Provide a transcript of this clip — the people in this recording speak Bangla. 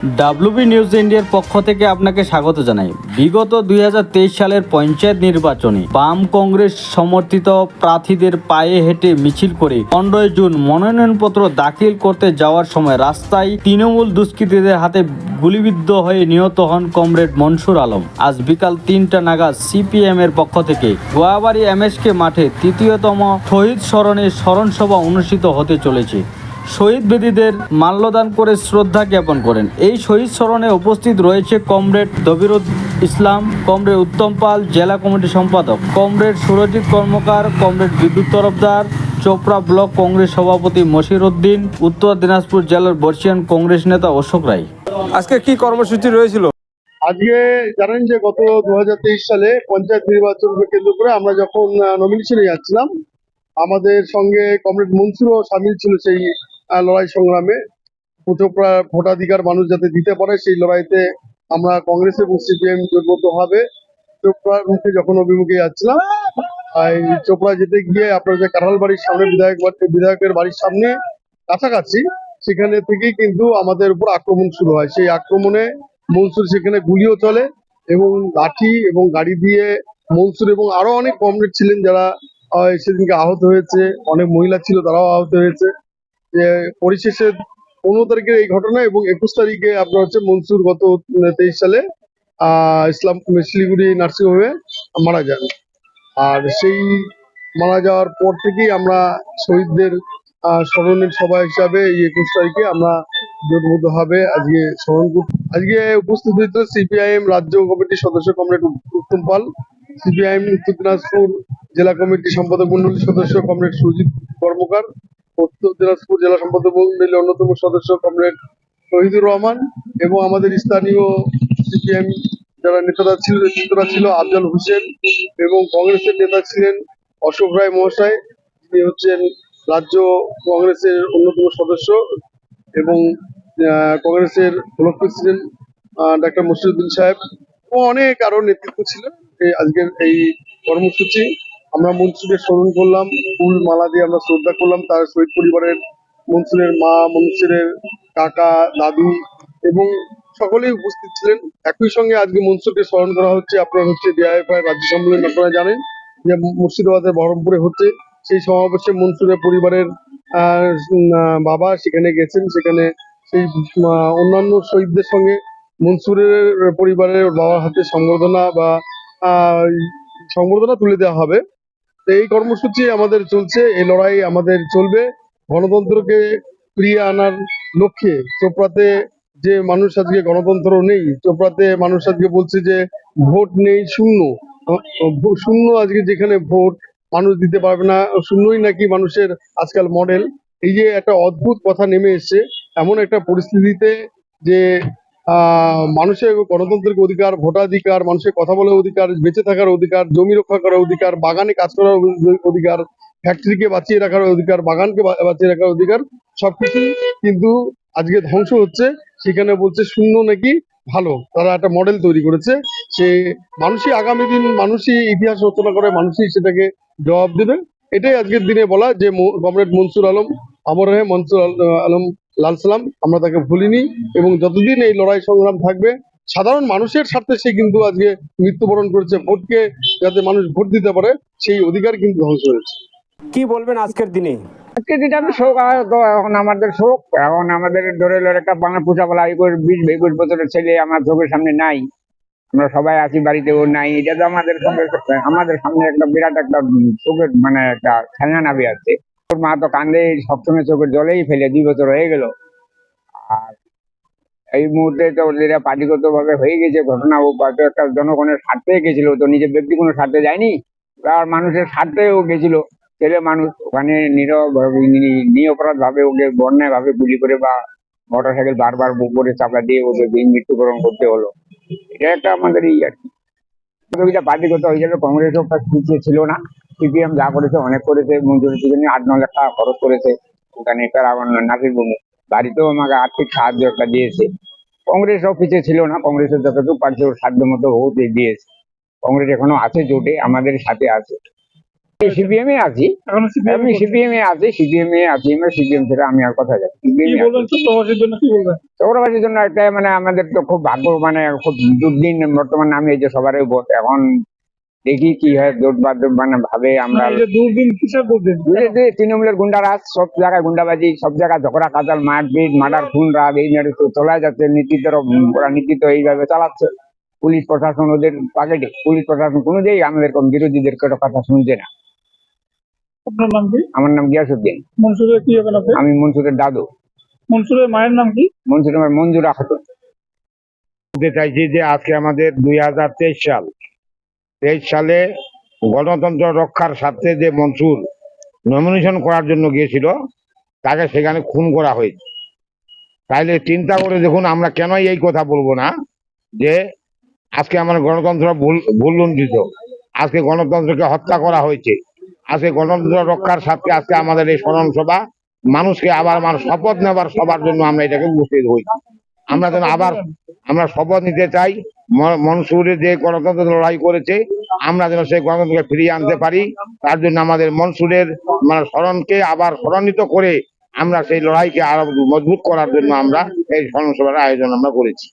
ডাব্লিউবি নিউজ ইন্ডিয়ার পক্ষ থেকে আপনাকে স্বাগত জানাই। বিগত দুই হাজার তেইশ সালের পঞ্চায়েত নির্বাচনে বাম কংগ্রেস সমর্থিত প্রার্থীদের পায়ে হেঁটে মিছিল করে পনেরোই জুন মনোনয়নপত্র দাখিল করতে যাওয়ার সময় রাস্তায় তৃণমূল দুষ্কৃতীদের হাতে গুলিবিদ্ধ হয়ে নিহত হন কমরেড মনসুর আলম। আজ বিকাল তিনটা নাগাদ সিপিএম এর পক্ষ থেকে গোয়াবাড়ি এমএসকে মাঠে তৃতীয়তম শহীদ স্মরণে স্মরণ সভা অনুষ্ঠিত হতে চলেছে। শহীদ বেদীদের মাল্যদান করে শ্রদ্ধা জ্ঞাপন করেন। এই শহীদ স্মরণে উপস্থিত রয়েছে কমরেড দবিরুদ ইসলাম কমরেড উত্তম পাল জেলা কমিটি সম্পাদক কমরেড সুরজিৎ কর্মকার কমরেড বিদ্যুৎ তরফদার চোপড়া ব্লক কংগ্রেস সভাপতি মশির উদ্দিন উত্তর দিনাজপুর জেলার বর্ষিয়ান কংগ্রেস নেতা অশোক রায়। আজকে কি কর্মসূচি রয়েছিল? আজকে জানেন যে গত দু হাজার তেইশ সালে পঞ্চায়েত নির্বাচনকে কেন্দ্র করে আমরা যখন নমিনেশনে যাচ্ছিলাম আমাদের সঙ্গে কমরেড মনসুরও সামিল ছিল সেই লড়াই সংগ্রামে ভোটাধিকার মানুষ যাতে দিতে পারে, সেই লড়াইতে আমরা কংগ্রেস এবং সিপিএম জোটবদ্ধ হবে চোপড়ার মুখে যখন অভিমুখে যাচ্ছিলাম এই চোপড়া যেতে গিয়ে আপনার যে কাঁঠাল বাড়ির সামনে বিধায়ক বিধায়কের বাড়ির সামনে কাছাকাছি সেখানে থেকেই কিন্তু আমাদের উপর আক্রমণ শুরু হয়। সেই আক্রমণে মনসুর সেখানে গুলিও চলে এবং লাঠি এবং গাড়ি দিয়ে মনসুর এবং আরও অনেক কমরেড ছিলেন যারা সেদিনকে আহত হয়েছে, অনেক মহিলা ছিল তারাও আহত হয়েছে। পরিশেষে পনেরো তারিখের এই ঘটনা এবং একুশ তারিখে আপনার হচ্ছে মনসুর গত তেইশ সালে ইসলাম, শিলিগুড়ি নার্সিং নার্সিংহোমে মারা যান। আর সেই মারা যাওয়ার পর থেকেই আমরা শহীদদের স্মরণের সভা হিসাবে এই একুশ তারিখে আমরা জোটবদ্ধ হবে আজকে স্মরণ আজকে উপস্থিত হয়েছিল সিপিআইএম রাজ্য কমিটির সদস্য কমরেড উত্তম পাল, সিপিআইএম উত্তর দিনাজপুর জেলা কমিটির সম্পাদক মন্ডলীর সদস্য কমরেড সুজিত কর্মকার উত্তর দিনাজপুর জেলা সম্পাদক মন্ডলীর অন্যতম সদস্য কমরেড শহীদুর রহমান এবং আমাদের স্থানীয় সিপিএম যারা নেতারা ছিল, নেতৃত্বরা ছিল আফজাল হোসেন এবং কংগ্রেসের নেতা ছিলেন অশোক রায় মহাশয়, যিনি হচ্ছেন রাজ্য কংগ্রেসের অন্যতম সদস্য এবং কংগ্রেসের ব্লক প্রেসিডেন্ট ডাক্তার মসিরুদ্দিন সাহেব ও অনেক আরও নেতৃত্ব ছিল আজকের এই কর্মসূচি আমরা মনসুরকে স্মরণ করলাম। ফুল মালা দিয়ে আমরা শ্রদ্ধা করলাম তার শহীদ পরিবারের মনসুরের মা, মনসুরের কাকা, দাদু এবং সকলেই উপস্থিত ছিলেন। একই সঙ্গে আজকে মনসুরকে স্মরণ করা হচ্ছে, আপনার হচ্ছে ডিআইএফআই রাজ্য সম্মেলন আপনারা জানেন যে মুর্শিদাবাদের বহরমপুরে হচ্ছে সেই সমাবেশে মনসুরের পরিবারের বাবা সেখানে গেছেন। সেখানে সেই অন্যান্য শহীদদের সঙ্গে মনসুরের পরিবারের বাবার হাতে সংবর্ধনা বা সংবর্ধনা তুলে দেওয়া হবে। এই কর্মসূচি আমাদের চলছে, এই লড়াই আমাদের চলবে। গণতন্ত্রকে ফিরিয়ে আনার লক্ষ্যে চোপড়াতে যে মানুষ আজকে গণতন্ত্র নেই, চোপড়াতে মানুষ আজকে বলছে যে ভোট নেই শূন্য। শূন্য আজকে যেখানে ভোট, মানুষ দিতে পারবে না, শূন্যই নাকি মানুষের আজকাল মডেল। এই যে একটা অদ্ভুত কথা নেমে এসছে, এমন একটা পরিস্থিতিতে যে মানুষের গণতন্ত্রের অধিকার, ভোটাধিকার, মানুষের কথা বলার অধিকার, বেঁচে থাকার অধিকার, জমি রক্ষা করার অধিকার, বাগানে কাজ করার অধি- অধিকার, ফ্যাক্টরিকে বাঁচিয়ে রাখার অধিকার, বাগানকে বাঁচিয়ে রাখার অধিকার সবকিছু কিন্তু আজকে ধ্বংস হচ্ছে। সেখানে বলছে শূন্য নাকি ভালো। তারা একটা মডেল তৈরি করেছে। সে মানুষই আগামী দিন মানুষই ইতিহাস রচনা করে, মানুষই সেটাকে জবাব দেবে। এটাই আজকের দিনে বলা যে কমরেড মনসুর আলম আমর রহে মনসুর আল- আলম লাল সালাম আমরা তাকে ভুলিনি এবং যতদিন এই লড়াই সংগ্রাম থাকবে সাধারণ মানুষের স্বার্থে সে কিন্তু আজকে মৃত্যুবরণ করেছে ভোটকে যাতে মানুষ ভোট দিতে পারে সেই অধিকার কিন্তু ধ্বংস হয়েছে। কি বলবেন আজকের দিনে? আজকে দিনটা আমি শোক তো এখন আমাদের শোক এখন আমাদের ধরে একটা বাংলা পূজা বলা একুশ বিশ একুশ বছরের ছেলে আমার চোখের সামনে নাই। আমরা সবাই আছি বাড়িতে ও নাই এটা তো আমাদের সঙ্গে আমাদের সামনে একটা বিরাট একটা চোখের মানে একটা খেলনা নাবি আছে। ওর মা তো কান্দে সবসময় চোখের জলেই ফেলে, দুই বছর হয়ে গেল। আর এই মুহূর্তে তো যেটা পার্টিগত ভাবে হয়ে গেছে ঘটনা। ও একটা জনগণের স্বার্থে গেছিল তো নিজের ব্যক্তি কোনো স্বার্থে যায়নি। আর মানুষের স্বার্থেও গেছিল। ছেলে মানুষ ওখানে নীরব নিরপরাধ ভাবে ওকে বন্যায় ভাবে গুলি করে বা মোটর সাইকেল বারবার উপরে চাপা দিয়ে ওকে দিন মৃত্যুবরণ করতে হলো। এটা একটা আমাদের এই আর কি। পার্টিগত হয়ে গেল কংগ্রেসও ছিল না। সিপিএম যা করেছে অনেক করেছে মঞ্জুরির জন্য আট ন লাখ টাকা খরচ করেছে। ওখানে নাসির ভূমি বাড়িতেও আমাকে আর্থিক সাহায্য একটা দিয়েছে। কংগ্রেসও পিছিয়ে ছিল না কংগ্রেসের যতটুকু পারছে ওর সাধ্য মতো ভোট দিয়েছে। কংগ্রেস এখনও আছে জোটে আমাদের সাথে আছে। সিপিএম এ আছি। সিপিএম আমি সিপিএম এ আছি সিপিএম এ আছি আমরা সিপিএম ছেড়ে আমি আর কথা যাচ্ছি কি বলবেন চট্টগ্রামের জন্য কি বলবেন? চৌরাবাসীর জন্য একটা মানে আমাদের তো খুব ভাগ্য মানে খুব দুর্দিন বর্তমানে আমি এই যে সবারই ভোট এখন দেখি কি হয় জোট মানে ভাবে আমরা দুর্দিন কিসের দুর্দিন তৃণমূলের গুন্ডারাজ সব জায়গায় গুন্ডাবাজি সব জায়গায় ঝগড়া কাজাল মারপিট মার্ডার খুন রাগ এই নিয়ে তো চলে যাচ্ছে নীতিদের ওরা নীতি তো এইভাবে চালাচ্ছে। পুলিশ প্রশাসন ওদের পাকেটে পুলিশ প্রশাসন কোনো দিকেই আমাদের কম বিরোধীদের কোনো কথা শুনছে না। আমার নাম গিয়াসুদ্দিন মনসুরের কি আমি মনসুরের দাদু। মনসুরের মায়ের নাম কি? মনসুর আমার মঞ্জুরা খাতুন। চাইছি যে আজকে আমাদের দুই হাজার তেইশ সাল। তেইশ সালে গণতন্ত্র রক্ষার স্বার্থে যে মনসুর নমিনেশন করার জন্য গিয়েছিল, তাকে সেখানে খুন করা হয়েছে। তাইলে চিন্তা করে দেখুন, আমরা কেনই এই কথা বলব না যে আজকে আমার গণতন্ত্র ভুল ভুল আজকে গণতন্ত্রকে হত্যা করা হয়েছে। আজকে গণতন্ত্র রক্ষার স্বার্থে আজকে আমাদের এই স্মরণ সভা মানুষকে আবার আমার শপথ নেবার সবার জন্য আমরা এটাকে উপস্থিত হই। আমরা যেন আবার, আমরা শপথ নিতে চাই ম- মনসুরে যে গণতন্ত্র লড়াই করেছে, আমরা যেন সেই গণতন্ত্রকে ফিরিয়ে আনতে পারি। তার জন্য আমাদের মনসুরের মানে স্মরণকে আবার স্মরণিত করে আমরা সেই লড়াইকে আরও মজবুত করার জন্য আমরা এই স্মরণ সভার আয়োজন আমরা করেছি।